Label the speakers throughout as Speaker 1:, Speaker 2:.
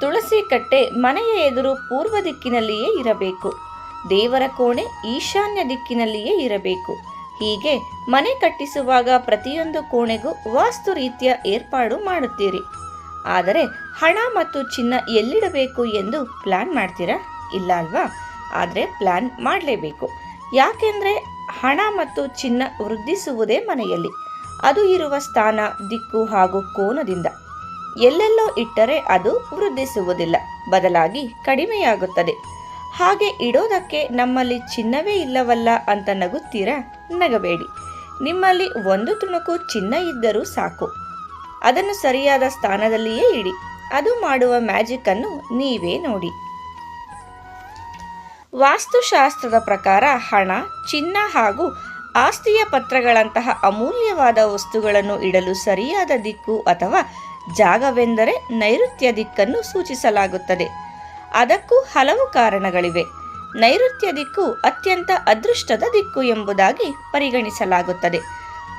Speaker 1: ತುಳಸಿ ಕಟ್ಟೆ ಮನೆಯ ಎದುರು ಪೂರ್ವ ದಿಕ್ಕಿನಲ್ಲಿಯೇ ಇರಬೇಕು. ದೇವರ ಕೋಣೆ ಈಶಾನ್ಯ ದಿಕ್ಕಿನಲ್ಲಿಯೇ ಇರಬೇಕು. ಹೀಗೆ ಮನೆ ಕಟ್ಟಿಸುವಾಗ ಪ್ರತಿಯೊಂದು ಕೋಣೆಗೂ ವಾಸ್ತು ರೀತಿಯ ಏರ್ಪಾಡು ಮಾಡುತ್ತೀರಿ. ಆದರೆ ಹಣ ಮತ್ತು ಚಿನ್ನ ಎಲ್ಲಿಡಬೇಕು ಎಂದು ಪ್ಲ್ಯಾನ್ ಮಾಡ್ತೀರಾ? ಇಲ್ಲ ಅಲ್ವಾ? ಆದರೆ ಪ್ಲ್ಯಾನ್ ಮಾಡಲೇಬೇಕು. ಯಾಕೆಂದರೆ ಹಣ ಮತ್ತು ಚಿನ್ನ ವೃದ್ಧಿಸುವುದೇ ಮನೆಯಲ್ಲಿ. ಅದು ಇರುವ ಸ್ಥಾನ, ದಿಕ್ಕು ಹಾಗೂ ಕೋನದಿಂದ. ಎಲ್ಲೆಲ್ಲೋ ಇಟ್ಟರೆ ಅದು ವೃದ್ಧಿಸುವುದಿಲ್ಲ, ಬದಲಾಗಿ ಕಡಿಮೆಯಾಗುತ್ತದೆ. ಹಾಗೆ ಇಡೋದಕ್ಕೆ ನಮ್ಮಲ್ಲಿ ಚಿನ್ನವೇ ಇಲ್ಲವಲ್ಲ ಅಂತ ನಗುತ್ತೀರಾ? ನಗಬೇಡಿ. ನಿಮ್ಮಲ್ಲಿ ಒಂದು ತುಣುಕು ಚಿನ್ನ ಇದ್ದರೂ ಸಾಕು. ಅದನ್ನು ಸರಿಯಾದ ಸ್ಥಾನದಲ್ಲಿಯೇ ಇಡಿ. ಅದು ಮಾಡುವ ಮ್ಯಾಜಿಕ್ ಅನ್ನು ನೀವೇ ನೋಡಿ. ವಾಸ್ತುಶಾಸ್ತ್ರದ ಪ್ರಕಾರ ಹಣ, ಚಿನ್ನ ಹಾಗೂ ಆಸ್ತಿಯ ಪತ್ರಗಳಂತಹ ಅಮೂಲ್ಯವಾದ ವಸ್ತುಗಳನ್ನು ಇಡಲು ಸರಿಯಾದ ದಿಕ್ಕು ಅಥವಾ ಜಾಗವೆಂದರೆ ನೈಋತ್ಯ ದಿಕ್ಕನ್ನು ಸೂಚಿಸಲಾಗುತ್ತದೆ. ಅದಕ್ಕೂ ಹಲವು ಕಾರಣಗಳಿವೆ. ನೈಋತ್ಯ ದಿಕ್ಕು ಅತ್ಯಂತ ಅದೃಷ್ಟದ ದಿಕ್ಕು ಎಂಬುದಾಗಿ ಪರಿಗಣಿಸಲಾಗುತ್ತದೆ.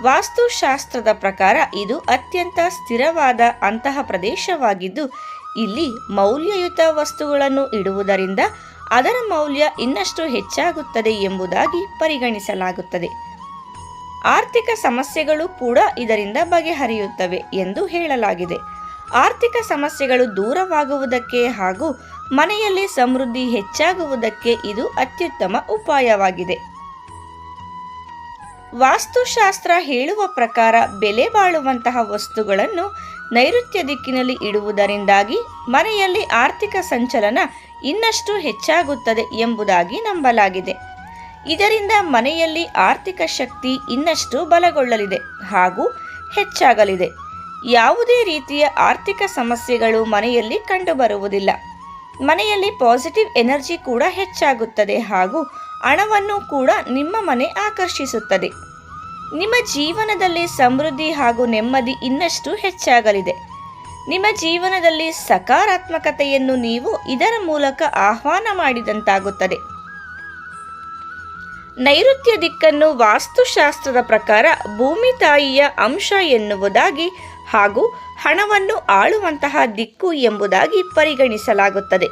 Speaker 1: ವಾಸ್ತುಶಾಸ್ತ್ರದ ಪ್ರಕಾರ ಇದು ಅತ್ಯಂತ ಸ್ಥಿರವಾದ ಅಂತಹ ಪ್ರದೇಶವಾಗಿದ್ದು, ಇಲ್ಲಿ ಮೌಲ್ಯಯುತ ವಸ್ತುಗಳನ್ನು ಇಡುವುದರಿಂದ ಅದರ ಮೌಲ್ಯ ಇನ್ನಷ್ಟು ಹೆಚ್ಚಾಗುತ್ತದೆ ಎಂಬುದಾಗಿ ಪರಿಗಣಿಸಲಾಗುತ್ತದೆ. ಆರ್ಥಿಕ ಸಮಸ್ಯೆಗಳು ಕೂಡ ಇದರಿಂದ ಬಗೆಹರಿಯುತ್ತವೆ ಎಂದು ಹೇಳಲಾಗಿದೆ. ಆರ್ಥಿಕ ಸಮಸ್ಯೆಗಳು ದೂರವಾಗುವುದಕ್ಕೆ ಹಾಗೂ ಮನೆಯಲ್ಲಿ ಸಮೃದ್ಧಿ ಹೆಚ್ಚಾಗುವುದಕ್ಕೆ ಇದು ಅತ್ಯುತ್ತಮ ಉಪಾಯವಾಗಿದೆ. ವಾಸ್ತುಶಾಸ್ತ್ರ ಹೇಳುವ ಪ್ರಕಾರ ಬೆಲೆ ಬಾಳುವಂತಹ ವಸ್ತುಗಳನ್ನು ನೈಋತ್ಯ ದಿಕ್ಕಿನಲ್ಲಿ ಇಡುವುದರಿಂದಾಗಿ ಮನೆಯಲ್ಲಿ ಆರ್ಥಿಕ ಸಂಚಲನ ಇನ್ನಷ್ಟು ಹೆಚ್ಚಾಗುತ್ತದೆ ಎಂಬುದಾಗಿ ನಂಬಲಾಗಿದೆ. ಇದರಿಂದ ಮನೆಯಲ್ಲಿ ಆರ್ಥಿಕ ಶಕ್ತಿ ಇನ್ನಷ್ಟು ಬಲಗೊಳ್ಳಲಿದೆ ಹಾಗೂ ಹೆಚ್ಚಾಗಲಿದೆ. ಯಾವುದೇ ರೀತಿಯ ಆರ್ಥಿಕ ಸಮಸ್ಯೆಗಳು ಮನೆಯಲ್ಲಿ ಕಂಡುಬರುವುದಿಲ್ಲ. ಮನೆಯಲ್ಲಿ ಪಾಸಿಟಿವ್ ಎನರ್ಜಿ ಕೂಡ ಹೆಚ್ಚಾಗುತ್ತದೆ ಹಾಗೂ ಹಣವನ್ನು ಕೂಡ ನಿಮ್ಮ ಮನೆ ಆಕರ್ಷಿಸುತ್ತದೆ. ನಿಮ್ಮ ಜೀವನದಲ್ಲಿ ಸಮೃದ್ಧಿ ಹಾಗೂ ನೆಮ್ಮದಿ ಇನ್ನಷ್ಟು ಹೆಚ್ಚಾಗಲಿದೆ. ನಿಮ್ಮ ಜೀವನದಲ್ಲಿ ಸಕಾರಾತ್ಮಕತೆಯನ್ನು ನೀವು ಇದರ ಮೂಲಕ ಆಹ್ವಾನ ಮಾಡಿದಂತಾಗುತ್ತದೆ. ನೈಋತ್ಯ ದಿಕ್ಕನ್ನು ವಾಸ್ತುಶಾಸ್ತ್ರದ ಪ್ರಕಾರ ಭೂಮಿ ತಾಯಿಯ ಅಂಶ ಎನ್ನುವುದಾಗಿ ಹಾಗೂ ಹಣವನ್ನು ಆಳುವಂತಹ ದಿಕ್ಕು ಎಂಬುದಾಗಿ ಪರಿಗಣಿಸಲಾಗುತ್ತದೆ.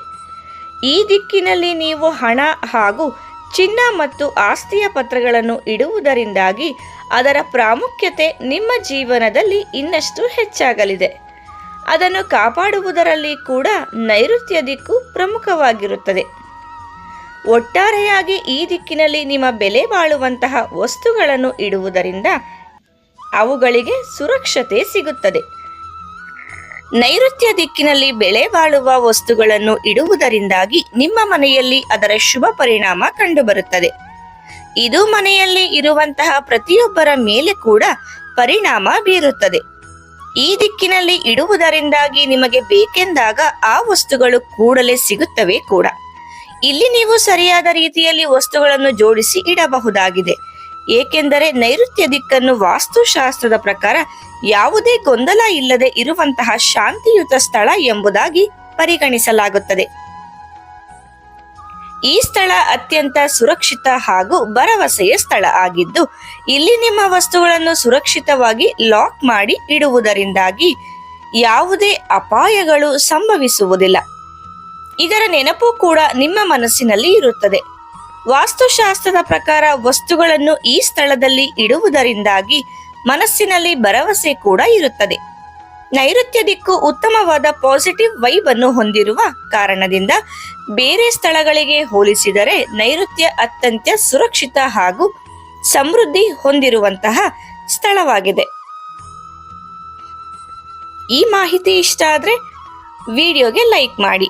Speaker 1: ಈ ದಿಕ್ಕಿನಲ್ಲಿ ನೀವು ಹಣ ಹಾಗೂ ಚಿನ್ನ ಮತ್ತು ಆಸ್ತಿಯ ಪತ್ರಗಳನ್ನು ಇಡುವುದರಿಂದಾಗಿ ಅದರ ಪ್ರಾಮುಖ್ಯತೆ ನಿಮ್ಮ ಜೀವನದಲ್ಲಿ ಇನ್ನಷ್ಟು ಹೆಚ್ಚಾಗಲಿದೆ. ಅದನ್ನು ಕಾಪಾಡುವುದರಲ್ಲಿ ಕೂಡ ನೈಋತ್ಯ ದಿಕ್ಕು ಪ್ರಮುಖವಾಗಿರುತ್ತದೆ. ಒಟ್ಟಾರೆಯಾಗಿ ಈ ದಿಕ್ಕಿನಲ್ಲಿ ನಿಮ್ಮ ಬೆಲೆ ಬಾಳುವಂತಹ ವಸ್ತುಗಳನ್ನು ಇಡುವುದರಿಂದ ಅವುಗಳಿಗೆ ಸುರಕ್ಷತೆ ಸಿಗುತ್ತದೆ. ನೈಋತ್ಯ ದಿಕ್ಕಿನಲ್ಲಿ ಬೆಳೆ ಬಾಳುವ ವಸ್ತುಗಳನ್ನು ಇಡುವುದರಿಂದಾಗಿ ನಿಮ್ಮ ಮನೆಯಲ್ಲಿ ಅದರ ಶುಭ ಪರಿಣಾಮ ಕಂಡುಬರುತ್ತದೆ. ಇದು ಮನೆಯಲ್ಲಿ ಇರುವಂತಹ ಪ್ರತಿಯೊಬ್ಬರ ಮೇಲೆ ಕೂಡ ಪರಿಣಾಮ ಬೀರುತ್ತದೆ. ಈ ದಿಕ್ಕಿನಲ್ಲಿ ಇಡುವುದರಿಂದಾಗಿ ನಿಮಗೆ ಬೇಕೆಂದಾಗ ಆ ವಸ್ತುಗಳು ಕೂಡಲೇ ಸಿಗುತ್ತವೆ ಕೂಡ. ಇಲ್ಲಿ ನೀವು ಸರಿಯಾದ ರೀತಿಯಲ್ಲಿ ವಸ್ತುಗಳನ್ನು ಜೋಡಿಸಿ ಇಡಬಹುದಾಗಿದೆ. ಏಕೆಂದರೆ ನೈಋತ್ಯ ದಿಕ್ಕನ್ನು ವಾಸ್ತುಶಾಸ್ತ್ರದ ಪ್ರಕಾರ ಯಾವುದೇ ಗೊಂದಲ ಇಲ್ಲದೆ ಇರುವಂತಹ ಶಾಂತಿಯುತ ಸ್ಥಳ ಎಂಬುದಾಗಿ ಪರಿಗಣಿಸಲಾಗುತ್ತದೆ. ಈ ಸ್ಥಳ ಅತ್ಯಂತ ಸುರಕ್ಷಿತ ಹಾಗೂ ಭರವಸೆಯ ಸ್ಥಳ ಆಗಿದ್ದು, ಇಲ್ಲಿ ನಿಮ್ಮ ವಸ್ತುಗಳನ್ನು ಸುರಕ್ಷಿತವಾಗಿ ಲಾಕ್ ಮಾಡಿ ಇಡುವುದರಿಂದಾಗಿ ಯಾವುದೇ ಅಪಾಯಗಳು ಸಂಭವಿಸುವುದಿಲ್ಲ. ಇದರ ನೆನಪು ಕೂಡ ನಿಮ್ಮ ಮನಸ್ಸಿನಲ್ಲಿ ಇರುತ್ತದೆ. ವಾಸ್ತುಶಾಸ್ತ್ರದ ಪ್ರಕಾರ ವಸ್ತುಗಳನ್ನು ಈ ಸ್ಥಳದಲ್ಲಿ ಇಡುವುದರಿಂದಾಗಿ ಮನಸ್ಸಿನಲ್ಲಿ ಭರವಸೆ ಕೂಡ ಇರುತ್ತದೆ. ನೈಋತ್ಯ ದಿಕ್ಕು ಉತ್ತಮವಾದ ಪಾಸಿಟಿವ್ ವೈಬ್ ಅನ್ನು ಹೊಂದಿರುವ ಕಾರಣದಿಂದ ಬೇರೆ ಸ್ಥಳಗಳಿಗೆ ಹೋಲಿಸಿದರೆ ನೈಋತ್ಯ ಅತ್ಯಂತ ಸುರಕ್ಷಿತ ಹಾಗೂ ಸಮೃದ್ಧಿ ಹೊಂದಿರುವಂತಹ ಸ್ಥಳವಾಗಿದೆ. ಈ ಮಾಹಿತಿ ಇಷ್ಟ ಆದರೆ ವಿಡಿಯೋಗೆ ಲೈಕ್ ಮಾಡಿ.